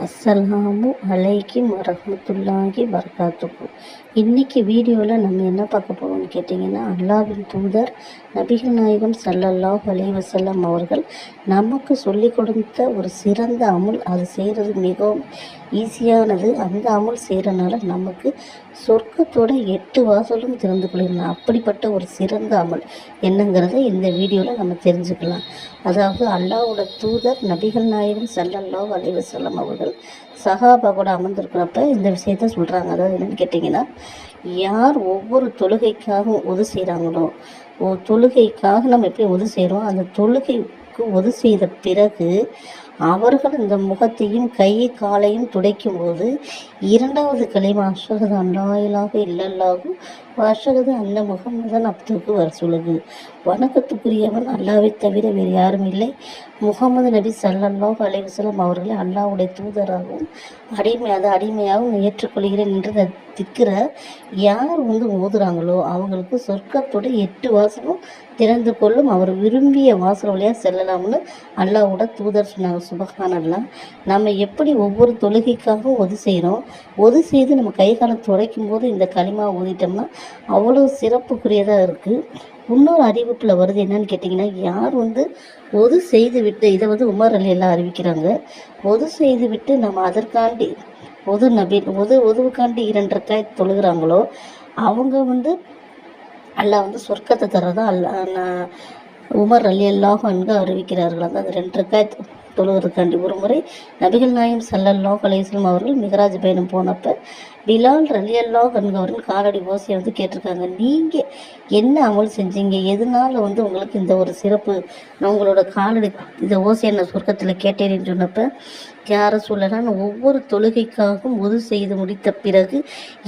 அஸ்ஸலாமு அலைக்கும் வரஹ்மத்துல்லாஹி வரகாத்துக்கும் இன்றைக்கி வீடியோவில் நம்ம என்ன பார்க்க போகிறோம்னு கேட்டிங்கன்னா அல்லாஹ்வின் தூதர் நபிகள் நாயகம் சல்லல்லாஹ் அலைஹி அவர்கள் நமக்கு சொல்லி கொடுத்த ஒரு சிறந்த அமுல் அது செய்கிறது மிகவும் ஈஸியானது. அந்த அமுல் செய்கிறனால நமக்கு சொர்க்கத்தோட எட்டு வாசலும் திறந்து கொள்ளலாம் அப்படிப்பட்ட ஒரு சிறந்த அமல் என்னங்கிறத இந்த வீடியோவில் நம்ம தெரிஞ்சுக்கலாம். அதாவது அல்லாவோட தூதர் நபிகள் நாயகம் சல்லல்லாஹ் அலைஹி அவர்கள் அவர்கள் சகாபா கூட அமர்ந்திருக்கிறப்ப இந்த விஷயத்த சொல்கிறாங்க அதாவது என்னென்னு கேட்டிங்கன்னா யார் ஒவ்வொரு தொழுகைக்காகவும் உதவி செய்கிறாங்களோ தொழுகைக்காக நம்ம எப்படி ஒது செய்கிறோம் அந்த தொழுகைக்கு உதவி செய்த பிறகு அவர்கள் இந்த முகத்தையும் கை காலையும் துடைக்கும் போது இரண்டாவது கலிமா அஷகது அண்ணாயிலாக இல்லல்லாகும் அஷகது அந்த முகமதன் அப்துக்கு வர சொல்லுது வணக்கத்துக்குரியவன் அல்லாவை தவிர வேறு யாரும் இல்லை. முகமது நபி சல்லல்லாஹு அலைவசலம் அவர்களை அல்லாஹ்வுடைய தூதராகவும் அடிமை அதை அடிமையாகவும் ஏற்றுக்கொள்கிறேன் என்று திக்கிற யார் வந்து ஓதுறாங்களோ அவங்களுக்கு சொர்க்கத்தோட எட்டு வாசலும் திறந்து கொள்ளும். அவர் விரும்பிய வாசல் வழியாக செல்லலாம்னு அல்லாவோட தூதர் சொன்னாங்க. சுபகானல்லாம் நம்ம எப்படி ஒவ்வொரு தொழுகைக்காகவும் ஒது செய்கிறோம் ஒது செய்து நம்ம கை காலை துடைக்கும் போது இந்த களிமா ஓதிட்டோம்னா அவ்வளோ சிறப்புக்குரியதாக இருக்குது இன்னொரு அறிவிப்பில் வருது என்னன்னு கேட்டிங்கன்னா யார் வந்து ஒது செய்து விட்டு இதை வந்து உமர் அலி எல்லாம் அறிவிக்கிறாங்க. ஒது செய்து விட்டு நம்ம அதற்காண்டி ஒது நபி ஒது ஒதுவுக்காண்டி இரண்டு ரக்காய் தொழுகிறாங்களோ அவங்க வந்து அல்லாஹ் வந்து சொர்க்கத்தை தரதான் அல்லா உமர் அலி அல்லாஹ் என்று அறிவிக்கிறார்கள். அந்த ரெண்டு ரக்காய் தொழுவதற்காண்டி ஒரு முறை நபிகள் நாயம் சல்லல்லோ கலேஸ்லம் அவர்கள் மிகராஜ் பயணம் போனப்போ பிலால் ரலி அல்லாஹ் அன்கு அவர்கள் காலடி ஓசையை வந்து கேட்டிருக்காங்க. நீங்கள் என்ன அமல் செஞ்சீங்க? எதனால வந்து உங்களுக்கு இந்த ஒரு சிறப்பு நான் உங்களோட காலடி இந்த ஓசையை நான் சொர்க்கத்தில் கேட்டேன்னு சொன்னப்போ யார சொல்லலாம் ஒவ்வொரு தொழுகைக்காகவும் ஒது செய்து முடித்த பிறகு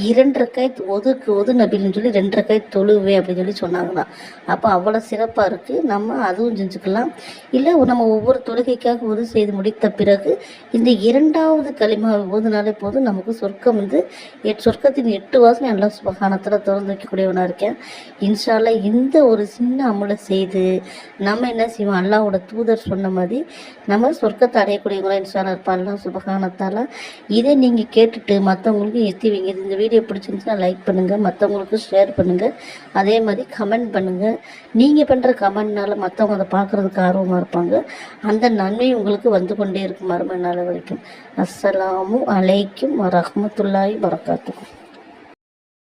இரண்டரைக்காய் ஒதுக்கு ஒது நபின்னு சொல்லி ரெண்டரைக்காய் தொழுவேன் அப்படின்னு சொல்லி சொன்னாங்களாம் அப்போ அவ்வளோ சிறப்பாக இருக்குது நம்ம அதுவும் செஞ்சுக்கலாம். இல்லை நம்ம ஒவ்வொரு தொழுகைக்காக ஒது செய்து முடித்த பிறகு இந்த இரண்டாவது களிமாவை ஓதுனாலே போதும் நமக்கு சொர்க்கம் வந்து எட் சொர்க்கத்தின் எட்டு வாசம் எல்லா சுபகானத்தில் திறந்து வைக்கக்கூடியவனாக இருக்கேன். இன்ஷால்லா இந்த ஒரு சின்ன அமலை செய்து நம்ம என்ன செய்வோம்? அல்லாவோட தூதர் சொன்ன மாதிரி நம்ம சொர்க்கத்தை அடையக்கூடியவங்களா இன்ஷால்லா இருப்பான் அல்லா சுபகானத்தால் இதை நீங்கள் கேட்டுட்டு மற்றவங்களுக்கு எத்திவிங்க இந்த வீடியோ பிடிச்சிருந்துச்சுன்னா லைக் பண்ணுங்கள் மற்றவங்களுக்கு ஷேர் பண்ணுங்கள் அதே மாதிரி கமெண்ட் பண்ணுங்கள் நீங்கள் பண்ணுற கமெண்ட்னால மற்றவங்க அதை பார்க்குறதுக்கு ஆர்வமாக இருப்பாங்க. அந்த நன்மை உங்களுக்கு வந்து கொண்டே இருக்கும் மறுமை நாள் வரைக்கும். அஸ்ஸலாமு அலைக்கும் வரஹ்மத்துல்லாஹி வரகாத்துக்கும்